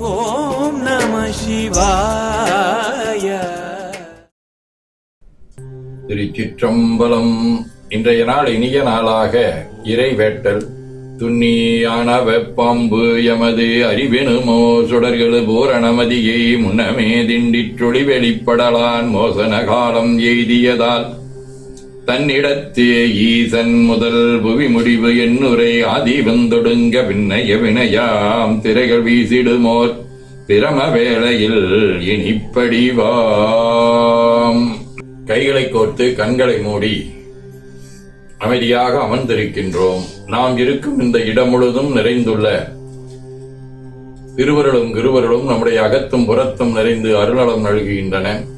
ஓம் நம சிவாய. திருச்சிற்றம்பலம் இன்றைய நாள் இனிய நாளாக இறைவேட்டல். துண்ணியான வெப்பாம்பு எமது அறிவெனுமோ சுடர்களு பூரணமதியை முன்னமே திண்டிற்றொளி வெளிப்படலான் மோசன காலம் எய்தியதால். தன்னிடத்தே ஈசன் முதல் புவி முடிவு என்னுரை ஆதி வந்தொடுங்க விண்ணய வினையாம். திரைகள் வீசிடுமோர் பிரம வேளையில் இனிப்படிவாம். கைகளை கோர்த்து கண்களை மூடி அமைதியாக அமர்ந்திருக்கின்றோம். நாம் இருக்கும் இந்த இடம் முழுதும் நிறைந்துள்ள திருவருளும் கிருவருளும் நம்முடைய அகத்தும் புறத்தும் நிறைந்து அருளாளம் நல்குகின்றன.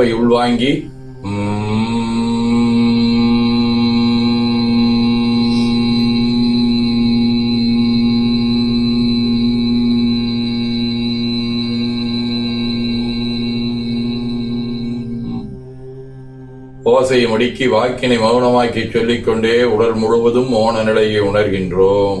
ஓவை உள்வாங்கி ஓசையை முடுக்கி வாக்கினை மௌனமாக்கி சொல்லிக்கொண்டே உடல் முழுவதும் மோன நிலையை உணர்கின்றோம்.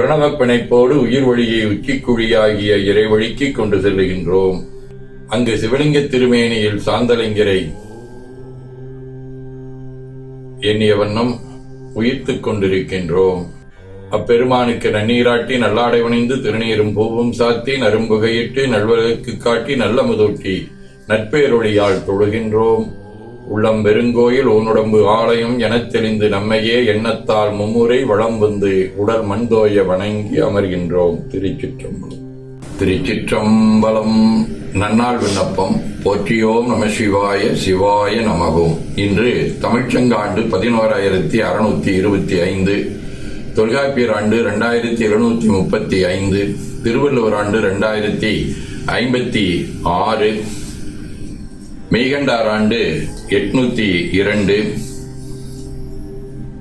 பிரணவ பிணைப்போடு உயிர் வழியை உச்சிக்குழியாகிய இறைவழிக்கு கொண்டு செல்லுகின்றோம். அங்கு சிவலிங்க திருமேனியில் சாந்தலிங்கரை எண்ணிய வண்ணம் உயிர்த்துக் கொண்டிருக்கின்றோம். அப்பெருமானுக்கு நன்னீராட்டி நல்லாடை வணிந்து திருநீரும் பூவும் சாத்தி நரும்புகையிட்டு நல்வர்களுக்கு காட்டி நல்ல முதூட்டி நட்பேரொழியால் தொழுகின்றோம். உள்ளம் பெருங்கோயில் ஊனுடம்பு ஆலயம் எனத் தெளிந்து நம்மையே எண்ணத்தால் மும்முறை வளம் வந்து உடல் மண்தோய வணங்கி அமர்கின்றோம். திருச்சிற்றம்பலம். திருச்சிற்றம்பலம். நன்னாள் விண்ணப்பம். போற்றியோம் நம சிவாய சிவாய நமகும். இன்று தமிழ்ச்சங்காண்டு பதினோராயிரத்தி அறுநூத்தி இருபத்தி ஐந்து. தொல்காப்பியர் ஆண்டு ரெண்டாயிரத்தி எழுநூத்தி முப்பத்தி ஐந்து. திருவள்ளுவர் ஆண்டு ரெண்டாயிரத்தி ஐம்பத்தி ஆறு. மெய்கண்டார் ஆண்டு எட்நூத்தி இரண்டு.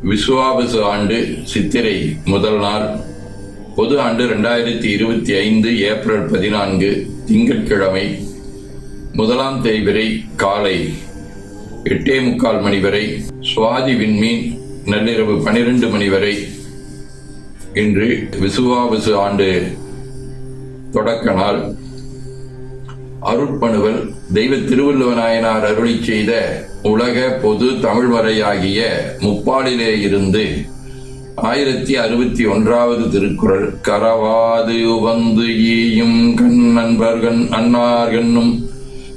விசுவாபசு ஆண்டு சித்திரை முதல் நாள். பொது ஆண்டு ரெண்டாயிரத்தி இருபத்தி ஐந்து ஏப்ரல் பதினான்கு திங்கட்கிழமை. முதலாம் தேவரை காலை எட்டே முக்கால் மணி வரை சுவாதி விண்மீன் நள்ளிரவு பனிரெண்டு மணி வரை. இன்று விசுவாபசு ஆண்டு தொடக்க நாள். அருட்பணுவல் தெய்வ திருவள்ளுவநாயனார் அருளி செய்த உலக பொது தமிழ் வரையாகிய முப்பாலிலே இருந்து ஆயிரத்தி அறுபத்தி ஒன்றாவது திருக்குறள் கரவாது உவந்து ஈயும் கண் நண்பர்கண் அன்னார்கண்ணும்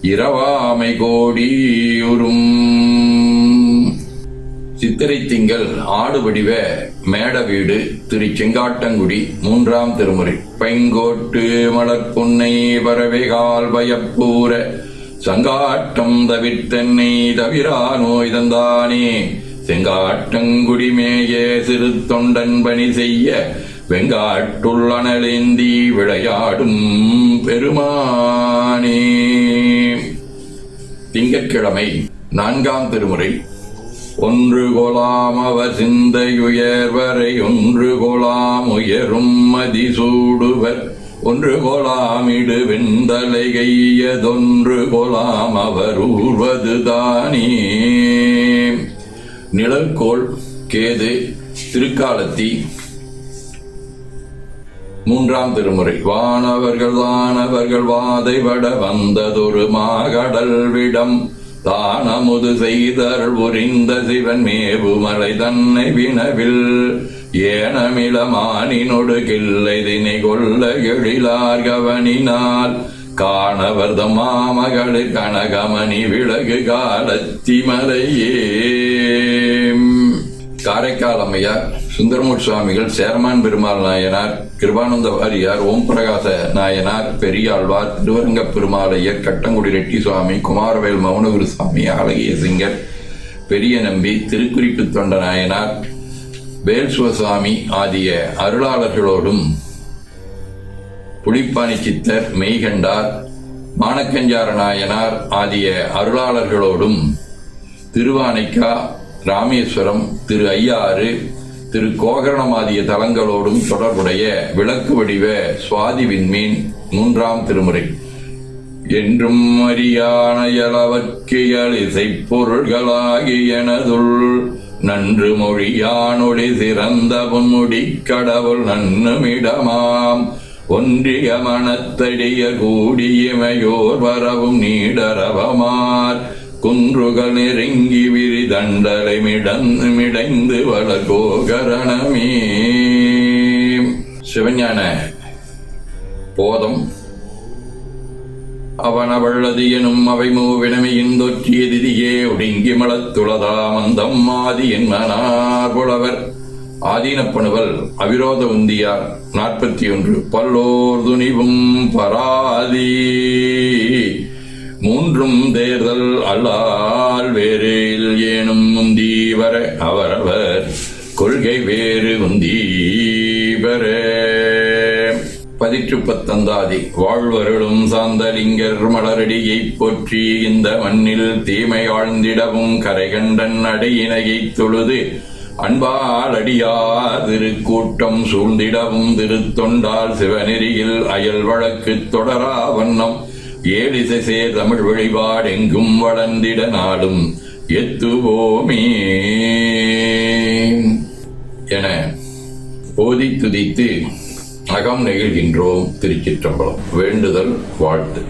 இரவாமை கோடியுறும் சித்திரை திங்கள் ஆடு வடிவ மேட வீடு திரு செங்காட்டங்குடி மூன்றாம் திருமுறை. பைங்கோட்டு மலர்புன்னை பறவைகால் பயப்பூர சங்காட்டம் தவிர்த்தென்னை தவிரா நோய் தந்தானே செங்காட்டங்குடிமேயே சிறு தொண்டன் பணி செய்ய வெங்காட்டுள்ளனலேந்தி விளையாடும் பெருமானே. திங்கட்கிழமை நான்காம் திருமுறை. ஒன்று கொலாம் சிந்தையுயர்வரை ஒன்று கொலாம் உயரும் மதிசூடுவர் ஒன்று கொலாமிடு வெண்தலை கையதொன்று கொலாம் அவர் ஊர்வது தானே. நிழற்கோள் கேது திருக்காலத்தி மூன்றாம் திருமுறை. வானவர்கள் வானவர்கள் வாதைபட வந்ததொரு மாகடல் விடம். தானமுது செய்தருள் புரிந்த சிவன் மேவுமலை தன்னை வினவில். ஏனமிளமானினொடு கிள்ளைதினை கொல்ல எழிலார் கவனினால் காணவர்த மாமகளு கனகமணி விலகு காலத்திமலையே காரைக்கால் அம்மையார் சுந்தரமூர் சுவாமிகள் சேர்மான் பெருமாள் நாயனார் கிருபானந்த வாரியார் ஓம் பிரகாச நாயனார் பெரியாழ்வார் திருவரங்க பெருமாளையர் கட்டங்குடி ரெட்டி சுவாமி குமாரவேல் மௌனகுரு சுவாமி அழகிய சிங்கர் பெரிய நம்பி திருக்குறிப்பு தொண்ட நாயனார் வேல்சுவசுவாமி ஆகிய அருளாளர்களோடும் புலிப்பாணி சித்தர் மெய்கண்டார் மானக்கஞ்சார நாயனார் ஆகிய அருளாளர்களோடும் திருவானைக்கா ராமேஸ்வரம் திரு ஐயாறு திரு கோகரணம் ஆகிய தலங்களோடும் தொடர்புடைய விளக்கு வடிவ சுவாதி விண்மீன் மூன்றாம் திருமுறை. என்றும் அறியானையளவற்கியல் இசைப்பொருள்களாகியனதுள் நன்று மொழியானொளி சிறந்த பொன்முடி கடவுள் நன்னுமிடமாம். ஒன்றிய மனத்தடிய கூடியமையோர் வரவும் நீடரவமார். குன்றுகள் நெருங்கி விரி தண்டலை மிடந்து மிடைந்து வளர்கோகரணமே. சிவஞான போதம் அவனவள்ளது எனும் அவை மூவினமையின் தொற்றிய திதியே ஒடுங்கி மலத்துளதாமந்தம் ஆதி என்மனார் புலவர். ஆதீனப்பணுவல் அவிரோத உந்தியார் நாற்பத்தி ஒன்று பல்லோர் துணிவும் பராதி. மூன்றும் தேர்தல் அல்லால் வேறில் ஏனும் முந்தி வர அவரவர் கொள்கை வேறு முந்தி பெற. பதிற்று பத்தந்தாதி வாழ்வருளும் சாந்தலிங்கர் மலரடியைப் போற்றி இந்த மண்ணில் தீமை ஆழ்ந்திடவும் கரைகண்டன் அடையினையைத் தொழுது அன்பால் அடியார் திருக்கூட்டம் சூழ்ந்திடவும் திருத்தொண்டால் சிவநெறியில் அயல் வழக்கு தொடரா வண்ணம் ஏழிசை தமிழ் வழிபாடெங்கும் வளர்ந்திட நாடும் எத்துவோமே. என போதி துதித்து அகம் நெகிழ்கின்றோம் திருச்சிற்றம்பலம். வேண்டுதல் வாழ்த்து.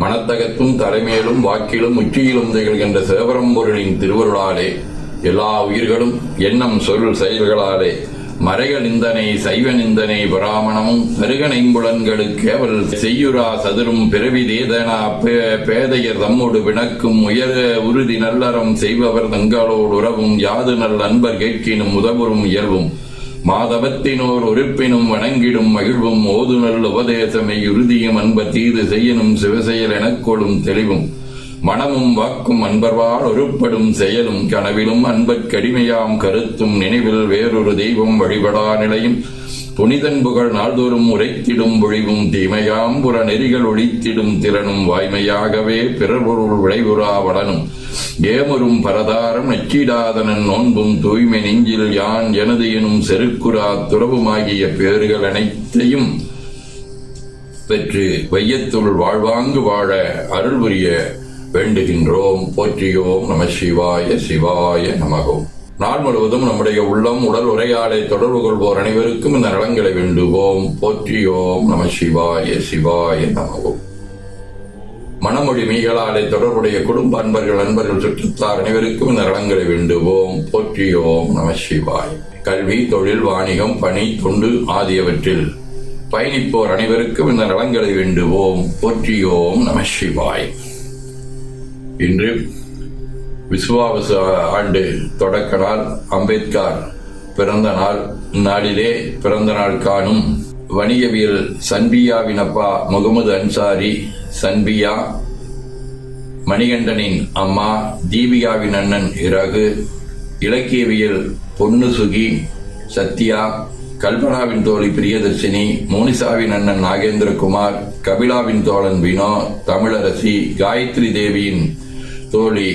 மனத்தகத்தும் தலைமையிலும் வாக்கிலும் உச்சியிலும் திகழ்கின்ற சிவபரம்பொருளின் திருவருளாலே எல்லா உயிர்களும் எண்ணம் சொல் செயல்களாலே மறைக நிந்தனை சைவ நிந்தனை பராமணமும் மிருகனைம்புலன்களுக்கேவல் செய்யுரா சதுரும் பிறவி தேதனா பே- பேதையர் தம்மோடு வினக்கும் உயர உறுதி நல்லறம் செய்பவர் தங்களோடு உறவும் யாது நல் அன்பர் கேட்கினும் உதவுறும் இயல்பும். மாதவத்தினோர் உறுப்பினும் வணங்கிடும் மகிழ்வும் ஓதுநல் உபதேசமை உறுதியும் அன்ப தீது செய்யனும் சிவசெயல் எனக்கொடும் தெளிவும். மனமும் வாக்கும் அன்பர்வால் ஒருப்படும் செயலும் கனவிலும் அன்பற் கடிமையாம் கருத்தும் நினைவில் வேறொரு தெய்வம் வழிபடா நிலையும். புனிதன் புகழ் நாள்தோறும் உரைத்திடும் பொழிவும் தீமையாம் புற நெறிகள் ஒழித்திடும் திறனும் வாய்மையாகவே பிறர்பொருள் விளைவுறா வளனும். ஏமரும் பரதாரம் நச்சிடாதனன் நோன்பும் தூய்மை நெஞ்சில் யான் எனது எனும் செருக்குரா துறவுமாகிய பேறுகள் அனைத்தையும் பெற்று வையத்துள் வாழ்வாங்கு வாழ அருள் புரிய வேண்டுகின்றோம். போற்றியோம் நம சிவாய சிவாய நமகோம் நாள் முழுவதும் நம்முடைய உள்ளம் உடல் உரையாடை தொடர்பு கொள்வோர் அனைவருக்கும் இந்த நலங்களை வேண்டுவோம். போற்றியோம் நம சிவாய சிவாய நமகோம் மனமொழி மீகளாலே தொடர்புடைய குடும்ப அன்பர்கள் நண்பர்கள் சுற்றத்தார் அனைவருக்கும் இந்த நலங்களை வேண்டுவோம். போற்றியோம் நம சிவாய். கல்வி தொழில் வாணிகம் பணி தொண்டு ஆகியவற்றில் பயணிப்போர் அனைவருக்கும் இந்த நலங்களை வேண்டுவோம். போற்றியோம் நம சிவாய். இன்று விசுவாவச ஆண்டு தொடக்க நாள் அம்பேத்கர் பிறந்த நாள். நாளிலே பிறந்த நாள் காணும் வணிகவியல் சன்பியாவின் அப்பா முகமது அன்சாரி சன்பியா மணிகண்டனின் அம்மா தீபிகாவின் அண்ணன் ரகு இலக்கியவியல் பொன்னு சுகி சத்யா கல்பனாவின் தோழி பிரியதர்ஷினி மோனிசாவின் அண்ணன் நாகேந்திரகுமார் கபிலாவின் தோழன் வினோ தமிழரசி காயத்ரி தேவியின் தோழி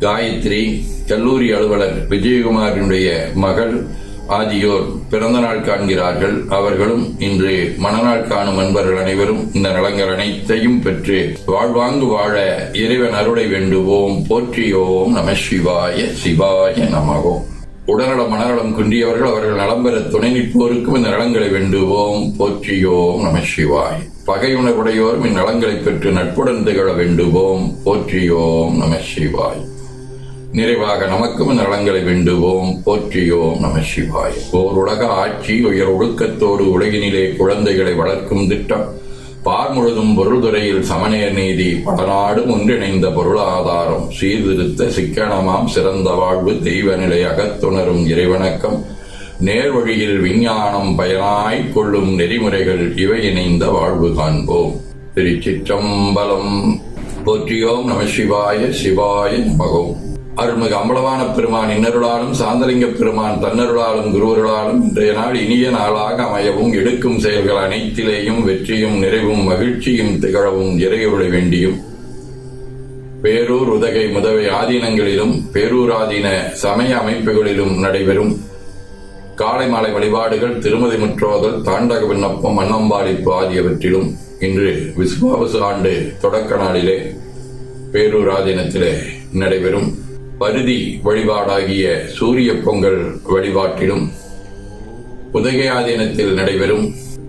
காயத்ரி கல்லூரி அலுவலர் விஜயகுமாரினுடைய மகள் ஆகியோர் பிறந்த நாள் காண்கிறார்கள். அவர்களும் இன்று மணநாள் காணும் அன்பர்கள் அனைவரும் இந்த நலங்கள் அனைத்தையும் பெற்று வாழ்வாங்கு வாழ இறைவன் அருளை வேண்டுவோம். போற்றியோம் நம சிவாய சிவாய நமகோம் உடல்நலம் மனநலம் குன்றியவர்கள் அவர்கள் நலம் பெற துணை நிற்போருக்கும் இந்த நலங்களை வேண்டுவோம். போற்றியோம் நம சிவாய். பகையுணர்வுடையோரும் இந்நலங்களை பெற்று நட்புடன் திகழ வேண்டுவோம். போற்றியோம் நம சிவாய். நிறைவாக நமக்கும் நலங்களை வேண்டுவோம். போற்றியோம் நம சிவாய். ஓர் உலக ஆட்சி உயர் ஒழுக்கத்தோடு உலகினிலே குழந்தைகளை வளர்க்கும் திட்டம். பார் முழுதும் பொருள்துறையில் சமநேர் நீதி பலநாடும் ஒன்றிணைந்த பொருளாதாரம். சீர்திருத்த சிக்கனமாம் சிறந்த வாழ்வு தெய்வ நிலை அகத்துணரும் இறைவணக்கம். நேர்வழியில் விஞ்ஞானம் பயனாய் கொள்ளும் நெறிமுறைகள் இவை இணைந்த வாழ்வு காண்போம். திருச்சிற்றம்பலம். போற்றியோம் நம சிவாய சிவாய மகோம் அருள்மிகு அம்பலவான பெருமான் இன்னருளாலும் சாந்தலிங்க பெருமான் தன்னருளாலும் குருவருளாலும் இன்றைய நாள் இனிய நாளாக அமையவும் எடுக்கும் செயல்கள் அனைத்திலேயும் வெற்றியும் நிறைவும் மகிழ்ச்சியும் திகழவும் இறையுளை வேண்டியும். பேரூர் உதகை முதவை ஆதீனங்களிலும் பேரூராதீன சமய அமைப்புகளிலும் நடைபெறும். காலை மாலை வழிபாடுகள் திருமதி முற்றோதல் தாண்டக விண்ணப்பம் அன்னம்பாளிப்பு ஆகியவற்றிலும் இன்று விஸ்வாவசு ஆண்டு தொடக்க நாளிலே பேரூராதீனத்திலே நடைபெறும். பருதி வழிபாடாகிய சூரிய பொங்கல் வழிபாட்டிலும் உதகையாதீனத்தில் நடைபெறும்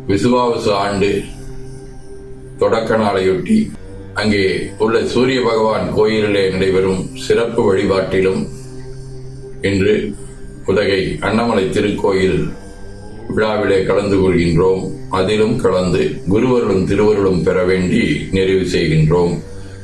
விசுவாவசு ஆண்டு தொடக்க நாளையொட்டி அங்கே உள்ள சூரிய பகவான் கோயிலிலே நடைபெறும் சிறப்பு வழிபாட்டிலும் இன்று உதகை அண்ணாமலை திருக்கோயில் விழாவிலே கலந்து கொள்கின்றோம். அதிலும் கலந்து குருவருளும் திருவருளும் பெற வேண்டி நிறைவு செய்கின்றோம்.